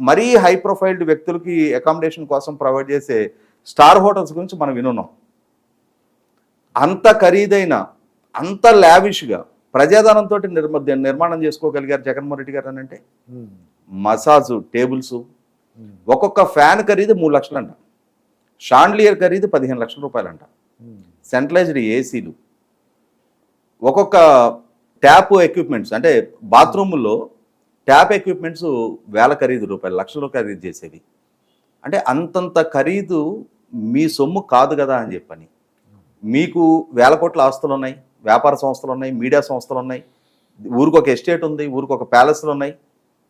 మరీ high profiled వ్యక్తులకి accommodation కోసం ప్రొవైడ్ చేసే స్టార్ హోటల్స్ గురించి మనం వినున్నాం. అంత ఖరీదైన అంత లావిష్గా ప్రజాధనంతో నిర్మ నిర్మాణం చేసుకోగలిగారు జగన్మోహన్ రెడ్డి గారు అని అంటే? ఉమ్, మసాజు టేబుల్స్. ఉమ్, ఒక్కొక్క ఫ్యాన్ ఖరీదు మూడు లక్షలంట. షాండ్లియర్ ఖరీదు పదిహేను లక్షల రూపాయలంట. సెంట్రలైజ్డ్ ఏసీలు ఒక్కొక్క ట్యాప్ ఎక్విప్మెంట్స్ అంటే బాత్రూముల్లో ట్యాప్ ఎక్విప్మెంట్స్ వేల ఖరీదు రూపాయలు లక్షల ఖరీదు చేసేవి. అంటే అంతంత ఖరీదు మీ సొమ్ము కాదు కదా అని చెప్పని. మీకు వేల కోట్ల ఆస్తులు ఉన్నాయి వ్యాపార సంస్థలు ఉన్నాయి మీడియా సంస్థలు ఉన్నాయి ఊరికి ఒక ఎస్టేట్ ఉంది ఊరికి ఒక ప్యాలెస్లు ఉన్నాయి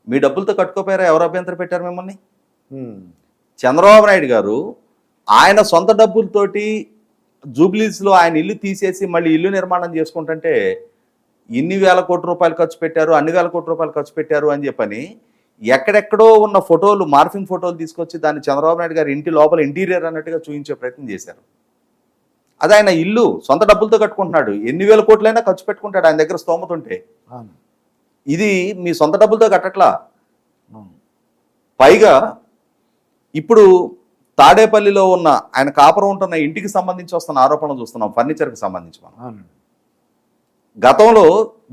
మీ డబ్బులతో కట్టుకోపోయారా? ఎవరు అభ్యంతరం పెట్టారు మిమ్మల్ని? చంద్రబాబు నాయుడు గారు ఆయన సొంత డబ్బులతోటి జూబ్లీస్లో ఆయన ఇల్లు తీసేసి మళ్ళీ ఇల్లు నిర్మాణం చేసుకుంటుంటే ఇన్ని వేల కోట్ల రూపాయలు ఖర్చు పెట్టారు అన్ని వేల కోట్ల రూపాయలు ఖర్చు పెట్టారు అని చెప్పని ఎక్కడెక్కడో ఉన్న ఫోటోలు మార్ఫింగ్ ఫోటోలు తీసుకొచ్చి దాన్ని చంద్రబాబు నాయుడు గారి ఇంటి లోపల ఇంటీరియర్ అన్నట్టుగా చూపించే ప్రయత్నం చేశారు. అది ఆయన ఇల్లు సొంత డబ్బులతో కట్టుకుంటున్నాడు. ఎన్ని వేల కోట్లైనా ఖర్చు పెట్టుకుంటాడు ఆయన దగ్గర స్తోమత ఉంటే. ఇది మీ సొంత డబ్బులతో కట్టట్లా? పైగా ఇప్పుడు తాడేపల్లిలో ఉన్న ఆయన కాపురం ఉంటున్న ఇంటికి సంబంధించి వస్తున్న ఆరోపణలు చూస్తున్నాం ఫర్నిచర్కి సంబంధించి మనం. గతంలో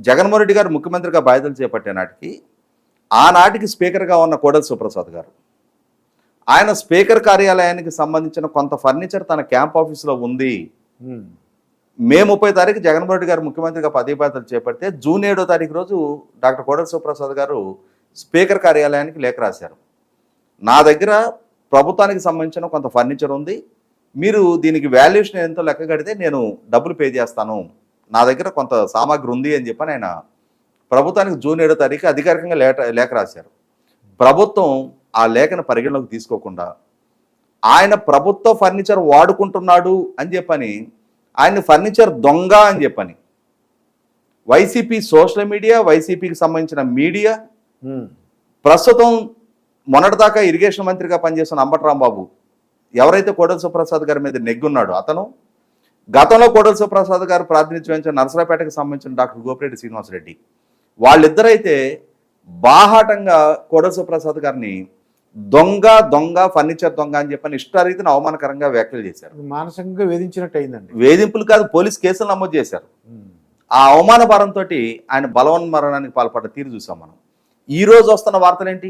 జగన్మోహన్ రెడ్డి గారు ముఖ్యమంత్రిగా బాధ్యతలు చేపట్టే నాటికి ఆనాటికి స్పీకర్గా ఉన్న కోడెల సుప్రసాద్ గారు. ఆయన స్పీకర్ కార్యాలయానికి సంబంధించిన కొంత ఫర్నిచర్ తన క్యాంప్ ఆఫీసులో ఉంది. మే ముప్పై తారీఖు జగన్మోహన్ రెడ్డి గారు ముఖ్యమంత్రిగా పదవి బాధ్యతలు చేపడితే జూన్ ఏడో తారీఖు రోజు డాక్టర్ కోడెల సుప్రసాద్ గారు స్పీకర్ కార్యాలయానికి లేఖ రాశారు. నా దగ్గర ప్రభుత్వానికి సంబంధించిన కొంత ఫర్నిచర్ ఉంది. మీరు దీనికి వాల్యుయేషన్ ఎంతో లెక్క కడితే నేను డబ్బులు పే చేస్తాను. నా దగ్గర కొంత సామాగ్రి ఉంది అని చెప్పని ఆయన ప్రభుత్వానికి జూన్ ఏడో తారీఖు అధికారికంగా లేఖ లేఖ రాశారు. ప్రభుత్వం ఆ లేఖను పరిగణలోకి తీసుకోకుండా ఆయన ప్రభుత్వ ఫర్నిచర్ వాడుకుంటున్నాడు అని చెప్పని ఆయన ఫర్నిచర్ దొంగ అని చెప్పని వైసీపీ సోషల్ మీడియా వైసీపీకి సంబంధించిన మీడియా ప్రస్తుతం మొన్నటిదాకా ఇరిగేషన్ మంత్రిగా పనిచేస్తున్న అంబటి రాంబాబు ఎవరైతే కోడల సుప్రసాద్ గారి మీద నెగ్గున్నాడో అతను గతంలో కోడల సుప్రసాద్ గారు ప్రాతినిధ్యం వహించిన నరసరాపేటకు సంబంధించిన డాక్టర్ గోపిరెడ్డి శ్రీనివాసరెడ్డి. వాళ్ళిద్దరైతే బాహాటంగా కోడల సుప్రసాద్ గారిని దొంగ దొంగ ఫర్నిచర్ దొంగ అని చెప్పని ఇష్టారీతిని అవమానకరంగా వ్యాఖ్యలు చేశారు. మానసికంగా వేధించినట్టు అయిందండి. వేధింపులు కాదు పోలీస్ కేసులు నమోదు చేశారు. ఆ అవమాన భారంతో ఆయన బలవన్మరణానికి పాల్పడ్డ తీరు చూసాం మనం. ఈ రోజు వస్తున్న వార్తలేంటి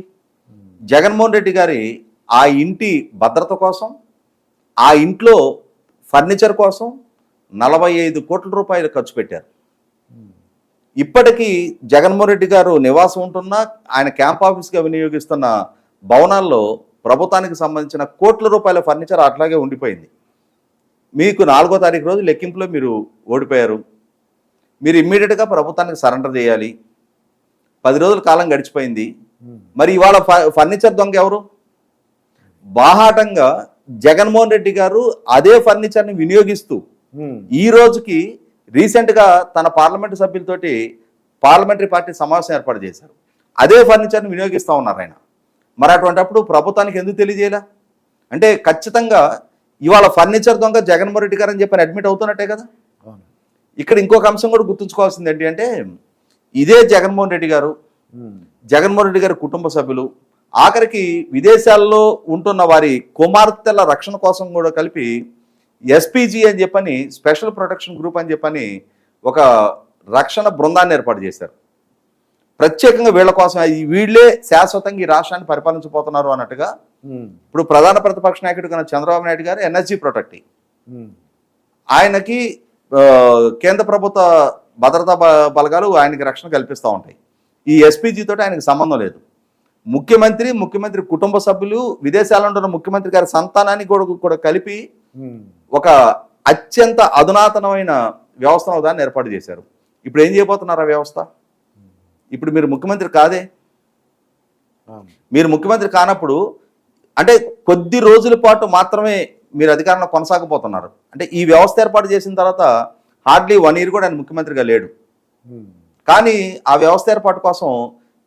జగన్మోహన్ రెడ్డి గారి ఆ ఇంటి భద్రత కోసం ఆ ఇంట్లో ఫర్నిచర్ కోసం నలభై ఐదు కోట్ల రూపాయలు ఖర్చు పెట్టారు. ఇప్పటికీ జగన్మోహన్ రెడ్డి గారు నివాసం ఉంటున్న ఆయన క్యాంప్ ఆఫీస్గా వినియోగిస్తున్న భవనాల్లో ప్రభుత్వానికి సంబంధించిన కోట్ల రూపాయల ఫర్నిచర్ అట్లాగే ఉండిపోయింది. మీకు నాలుగో తారీఖు రోజు లెక్కింపులో మీరు ఓడిపోయారు. మీరు ఇమ్మీడియట్గా ప్రభుత్వానికి సరెండర్ చేయాలి. పది రోజుల కాలం గడిచిపోయింది. మరి ఇవాళ ఫ- ఫర్నిచర్ దొంగ ఎవరు? బాహాటంగా జగన్మోహన్ రెడ్డి గారు అదే ఫర్నిచర్ని వినియోగిస్తూ ఈ రోజుకి రీసెంట్గా తన పార్లమెంటు సభ్యులతోటి పార్లమెంటరీ పార్టీ సమావేశం ఏర్పాటు చేశారు. అదే ఫర్నిచర్ని వినియోగిస్తూ ఉన్నారు ఆయన. మరి అటువంటప్పుడు ప్రభుత్వానికి ఎందుకు తెలియజేయాల? అంటే ఖచ్చితంగా ఇవాళ ఫర్నిచర్ దొంగ జగన్మోహన్ రెడ్డి గారు అని చెప్పని అడ్మిట్ అవుతున్నట్టే కదా? ఇక్కడ ఇంకొక అంశం కూడా గుర్తుంచుకోవాల్సింది ఏంటి అంటే ఇదే జగన్మోహన్ రెడ్డి గారు జగన్మోహన్ రెడ్డి గారి కుటుంబ సభ్యులు ఆఖరికి విదేశాల్లో ఉంటున్న వారి కుమార్తెల రక్షణ కోసం కూడా కలిపి ఎస్పీజీ అని చెప్పని స్పెషల్ ప్రొటెక్షన్ గ్రూప్ అని చెప్పని ఒక రక్షణ బృందాన్ని ఏర్పాటు చేశారు. ప్రత్యేకంగా వీళ్ళ కోసం ఈ వీళ్ళే శాశ్వతంగా ఈ రాష్ట్రాన్ని పరిపాలించబోతున్నారు అన్నట్టుగా ఉమ్, ఇప్పుడు ప్రధాన ప్రతిపక్ష నాయకుడు కన్నా చంద్రబాబు నాయుడు గారు ఎన్ఎస్జీ ప్రొటెక్టింగ్ ఉమ్, ఆయనకి కేంద్ర ప్రభుత్వ భద్రతా బలగాలు ఆయనకి రక్షణ కల్పిస్తూ ఉంటాయి. ఈ ఎస్పీజీ తోటి ఆయనకి సంబంధం లేదు. ముఖ్యమంత్రి ముఖ్యమంత్రి కుటుంబ సభ్యులు విదేశాల్లో ఉన్న ముఖ్యమంత్రి గారి సంతానాన్ని కూడా కూడా కలిపి ఒక అత్యంత అధునాతనమైన వ్యవస్థను దాన్ని ఏర్పాటు చేశారు. ఇప్పుడు ఏం చేయబోతున్నారు ఆ వ్యవస్థ? ఇప్పుడు మీరు ముఖ్యమంత్రి కాదే? మీరు ముఖ్యమంత్రి కానప్పుడు అంటే కొద్ది రోజుల పాటు మాత్రమే మీరు అధికారంలో కొనసాగబోతున్నారు. అంటే ఈ వ్యవస్థ ఏర్పాటు చేసిన తర్వాత హార్డ్లీ వన్ ఇయర్ కూడా ఆయన ముఖ్యమంత్రిగా లేడు. కానీ ఆ వ్యవస్థ ఏర్పాటు కోసం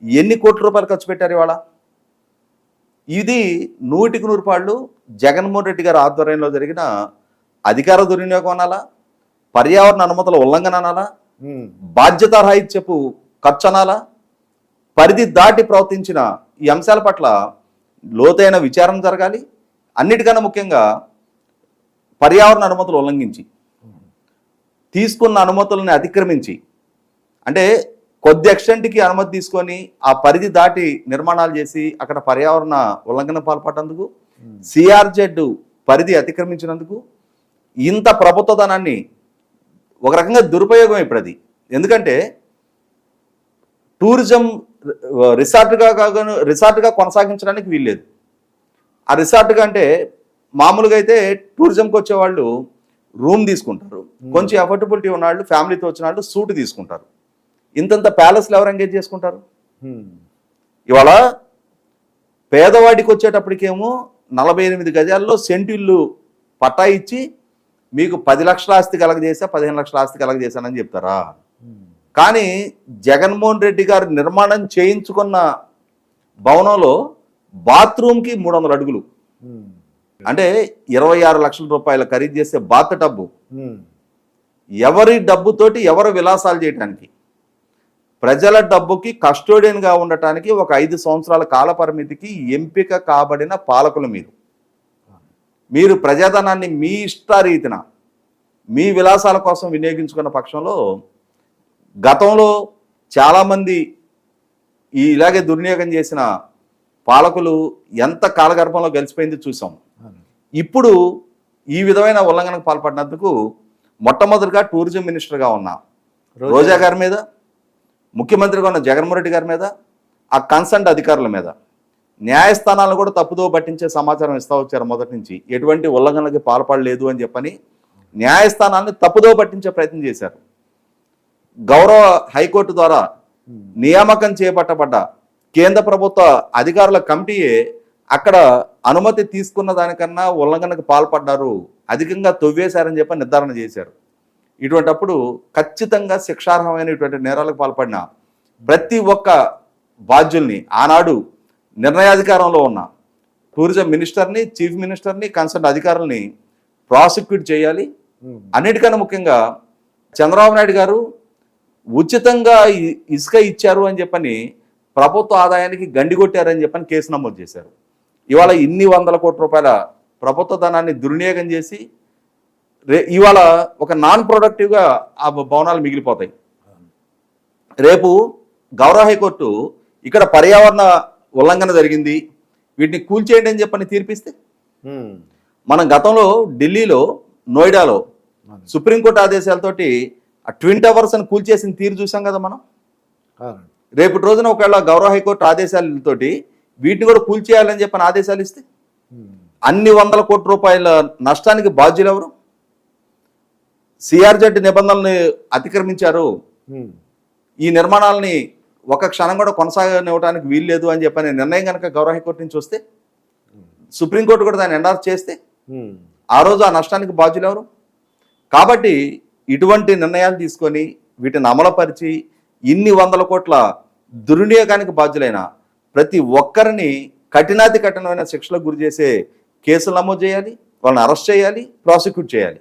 ఎన్ని కోట్ల రూపాయలు ఖర్చు పెట్టారు ఇవాళ? ఇది నూటికి నూరు పాళ్ళు జగన్మోహన్ రెడ్డి గారి ఆధ్వర్యంలో జరిగిన అధికార దుర్వినియోగం అనాలా? పర్యావరణ అనుమతుల ఉల్లంఘన అనాలా? బాధ్యతారాహిత్యపు ఖర్చు అనాలా? పరిధి దాటి ప్రవర్తించిన ఈ అంశాల పట్ల లోతైన విచారణ జరగాలి. అన్నిటికన్నా ముఖ్యంగా పర్యావరణ అనుమతులు ఉల్లంఘించి తీసుకున్న అనుమతులను అతిక్రమించి అంటే కొద్ది ఎక్స్టెంట్కి అనుమతి తీసుకొని ఆ పరిధి దాటి నిర్మాణాలు చేసి అక్కడ పర్యావరణ ఉల్లంఘన పాల్పడ్డందుకు సిఆర్జెడ్ పరిధి అతిక్రమించినందుకు ఇంత ప్రభుత్వ ధనాన్ని ఒక రకంగా దురుపయోగం ఇప్పుడు అది. ఎందుకంటే టూరిజం రిసార్ట్గా కాగా రిసార్ట్గా కొనసాగించడానికి వీల్లేదు. ఆ రిసార్ట్గా అంటే మామూలుగా అయితే టూరిజంకి వచ్చేవాళ్ళు రూమ్ తీసుకుంటారు. కొంచెం అఫోర్డబిలిటీ ఉన్న వాళ్ళు ఫ్యామిలీతో వచ్చిన వాళ్ళు సూట్ తీసుకుంటారు. ఇంతంత ప్యాలెస్లు ఎవరు ఎంగేజ్ చేసుకుంటారు. ఇవాళ పేదవాడికి వచ్చేటప్పటికేమో నలభై ఎనిమిది గజాల్లో సెంటిల్లు పట్టా ఇచ్చి మీకు పది లక్షల ఆస్తి కలగజేసా పదిహేను లక్షల ఆస్తి కలగజేశానని చెప్తారా. కానీ జగన్మోహన్ రెడ్డి గారు నిర్మాణం చేయించుకున్న భవనంలో బాత్రూమ్కి మూడు వందల అడుగులు. అంటే ఇరవై ఆరు లక్షల రూపాయల ఖరీదు చేసే బాత్ ఉమ్. ఎవరి డబ్బుతోటి ఎవరు విలాసాలు చేయడానికి ప్రజల డబ్బుకి కస్టోడియన్గా ఉండటానికి ఒక ఐదు సంవత్సరాల కాల పరిమితికి ఎంపిక కాబడిన పాలకులు మీరు మీరు ప్రజాధనాన్ని మీ ఇష్టారీతిన మీ విలాసాల కోసం వినియోగించుకున్న పక్షంలో గతంలో చాలామంది ఈ ఇలాగే దుర్వినియోగం చేసిన పాలకులు ఎంత కాలగర్భంలో గెలిచిపోయింది చూసాం. ఇప్పుడు ఈ విధమైన ఉల్లంఘనకు పాల్పడినందుకు మొట్టమొదటిగా టూరిజం మినిస్టర్గా ఉన్న రోజా గారి మీద ముఖ్యమంత్రిగా ఉన్న జగన్మోహన్ రెడ్డి గారి మీద ఆ కన్సల్ట్ అధికారుల మీద. న్యాయస్థానాలను కూడా తప్పుదో పట్టించే సమాచారం ఇస్తా వచ్చారు మొదటి నుంచి. ఎటువంటి ఉల్లంఘనలకి పాల్పడలేదు అని చెప్పని న్యాయస్థానాన్ని తప్పుదో పట్టించే ప్రయత్నం చేశారు. గౌరవ హైకోర్టు ద్వారా నియామకం చేపట్టబడ్డ కేంద్ర ప్రభుత్వ అధికారుల కమిటీయే అక్కడ అనుమతి తీసుకున్న దానికన్నా ఉల్లంఘనకు పాల్పడ్డారు అధికంగా తొవ్వేశారని చెప్పి నిర్ధారణ చేశారు. ఇటువంటప్పుడు ఖచ్చితంగా శిక్షార్హమైన ఇటువంటి నేరాలకు పాల్పడిన ప్రతి ఒక్క బాధ్యుల్ని ఆనాడు నిర్ణయాధికారంలో ఉన్న టూరిజం మినిస్టర్ని చీఫ్ మినిస్టర్ని కన్సర్న్ అధికారుల్ని ప్రాసిక్యూట్ చేయాలి ఉమ్. అన్నిటికన్నా ముఖ్యంగా చంద్రబాబు నాయుడు గారు ఉచితంగా ఇసుక ఇచ్చారు అని చెప్పని ప్రభుత్వ ఆదాయానికి గండి కొట్టారని చెప్పని కేసు నమోదు చేశారు ఇవాళ ఇన్ని వందల కోట్ల రూపాయల ప్రభుత్వ ధనాన్ని దుర్వినియోగం చేసి రే ఇవాళ ఒక నాన్ ప్రొడక్టివ్గా ఆ భవనాలు మిగిలిపోతాయి రేపు గౌరవ హైకోర్టు ఇక్కడ పర్యావరణ ఉల్లంఘన జరిగింది వీటిని కూల్చేయండి అని చెప్పని తీర్పిస్తే. మనం గతంలో ఢిల్లీలో నోయిడాలో. సుప్రీంకోర్టు ఆదేశాలతోటి ఆ ట్విన్ టవర్స్ అని కూల్చేసిన తీరు చూసాం కదా మనం. రేపటి రోజున ఒకవేళ గౌరవ హైకోర్టు ఆదేశాలతోటి వీటిని కూడా కూల్చేయాలని చెప్పని ఆదేశాలు ఇస్తే. అన్ని వందల కోట్ల రూపాయల నష్టానికి బాధ్యులు ఎవరు సిఆర్జెడ్ నిబంధనల్ని అతిక్రమించారు. ఈ నిర్మాణాలని ఒక క్షణం కూడా కొనసాగనివ్వడానికి వీల్లేదు అని చెప్పని నిర్ణయం కనుక గౌరవ హైకోర్టు నుంచి వస్తే సుప్రీంకోర్టు కూడా దాన్ని ఎండార్స్ చేస్తే. ఆ రోజు ఆ నష్టానికి బాధ్యులు ఎవరు కాబట్టి ఇటువంటి నిర్ణయాలు తీసుకొని వీటిని అమలుపరిచి ఇన్ని వందల కోట్ల దుర్వినియోగానికి బాధ్యులైన ప్రతి ఒక్కరిని కఠినాతి కఠినమైన శిక్షలకు గురి చేసే కేసులు నమోదు చేయాలి వాళ్ళని అరెస్ట్ చేయాలి ప్రాసిక్యూట్ చేయాలి